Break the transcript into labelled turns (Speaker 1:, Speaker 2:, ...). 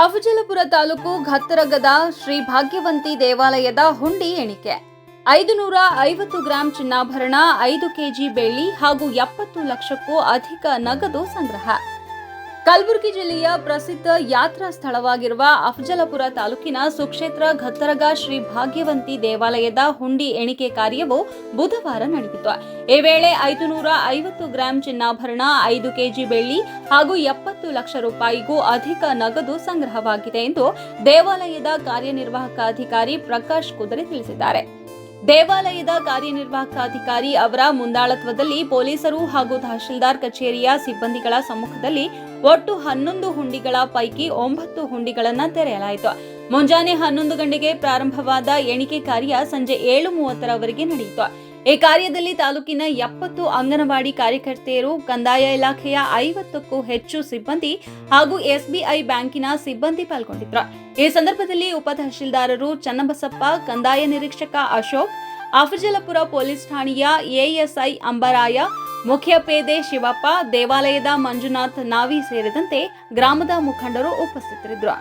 Speaker 1: ಅಫಜಲಪುರ ತಾಲೂಕು ಘತ್ತರಗದ ಶ್ರೀ ಭಾಗ್ಯವಂತಿ ದೇವಾಲಯದ ಹುಂಡಿ ಎಣಿಕೆ. ಐದು ನೂರ ಐವತ್ತು ಗ್ರಾಂ ಚಿನ್ನಾಭರಣ, ಐದು ಕೆಜಿ ಬೆಳ್ಳಿ ಹಾಗೂ ಎಪ್ಪತ್ತು ಲಕ್ಷಕ್ಕೂ ಅಧಿಕ ನಗದು ಸಂಗ್ರಹ. ಕಲಬುರಗಿ ಜಿಲ್ಲೆಯ ಪ್ರಸಿದ್ಧ ಯಾತ್ರಾ ಸ್ಥಳವಾಗಿರುವ ಅಫಜಲಪುರ ತಾಲೂಕಿನ ಸುಕ್ಷೇತ್ರ ಘತ್ತರಗ ಶ್ರೀ ಭಾಗ್ಯವಂತಿ ದೇವಾಲಯದ ಹುಂಡಿ ಎಣಿಕೆ ಕಾರ್ಯವು ಬುಧವಾರ ನಡೆಯಿತು ಈ ವೇಳೆ ಐದು ನೂರ ಐವತ್ತು ಗ್ರಾಂ ಚಿನ್ನಾಭರಣ, ಐದು ಕೆಜಿ ಬೆಳ್ಳಿ ಹಾಗೂ ಎಪ್ಪತ್ತು ಲಕ್ಷ ರೂಪಾಯಿಗೂ ಅಧಿಕ ನಗದು ಸಂಗ್ರಹವಾಗಿದೆ ಎಂದು ದೇವಾಲಯದ ಕಾರ್ಯನಿರ್ವಾಹಕ ಅಧಿಕಾರಿ ಪ್ರಕಾಶ್ ಕುದರೆ ತಿಳಿಸಿದ್ದಾರೆ. ದೇವಾಲಯದ ಕಾರ್ಯನಿರ್ವಾಹಕ ಅಧಿಕಾರಿ ಅವರ ಮುಂದಾಳತ್ವದಲ್ಲಿ ಪೊಲೀಸರು ಹಾಗೂ ತಹಶೀಲ್ದಾರ್ ಕಚೇರಿಯ ಸಿಬ್ಬಂದಿಗಳ ಸಮ್ಮುಖದಲ್ಲಿ ಒಟ್ಟು ಹನ್ನೊಂದು ಹುಂಡಿಗಳ ಪೈಕಿ ಒಂಬತ್ತು ಹುಂಡಿಗಳನ್ನು ತೆರೆಯಲಾಯಿತು. ಮುಂಜಾನೆ ಹನ್ನೊಂದು ಗಂಟೆಗೆ ಪ್ರಾರಂಭವಾದ ಎಣಿಕೆ ಕಾರ್ಯ ಸಂಜೆ ಏಳು ಮೂವತ್ತರವರೆಗೆ ನಡೆಯಿತು. ಈ ಕಾರ್ಯದಲ್ಲಿ ತಾಲೂಕಿನ ಎಪ್ಪತ್ತು ಅಂಗನವಾಡಿ ಕಾರ್ಯಕರ್ತೆಯರು, ಕಂದಾಯ ಇಲಾಖೆಯ ಐವತ್ತಕ್ಕೂ ಹೆಚ್ಚು ಸಿಬ್ಬಂದಿ ಹಾಗೂ ಎಸ್ಬಿಐ ಬ್ಯಾಂಕಿನ ಸಿಬ್ಬಂದಿ ಪಾಲ್ಗೊಂಡಿದ್ರು ಈ ಸಂದರ್ಭದಲ್ಲಿ ಉಪ ತಹಶೀಲ್ದಾರರು ಚನ್ನಬಸಪ್ಪ, ಕಂದಾಯ ನಿರೀಕ್ಷಕ ಅಶೋಕ್ ಅಫಜಲಪುರ ಪೊಲೀಸ್ ಠಾಣೆಯ ಎಎಸ್ಐ ಅಂಬರಾಯ, ಮುಖ್ಯ ಪೇದೆ ಶಿವಪ್ಪ, ದೇವಾಲಯದ ಮಂಜುನಾಥ್ ನಾವಿ ಸೇರಿದಂತೆ ಗ್ರಾಮದ ಮುಖಂಡರು ಉಪಸ್ಥಿತರಿದ್ದರು.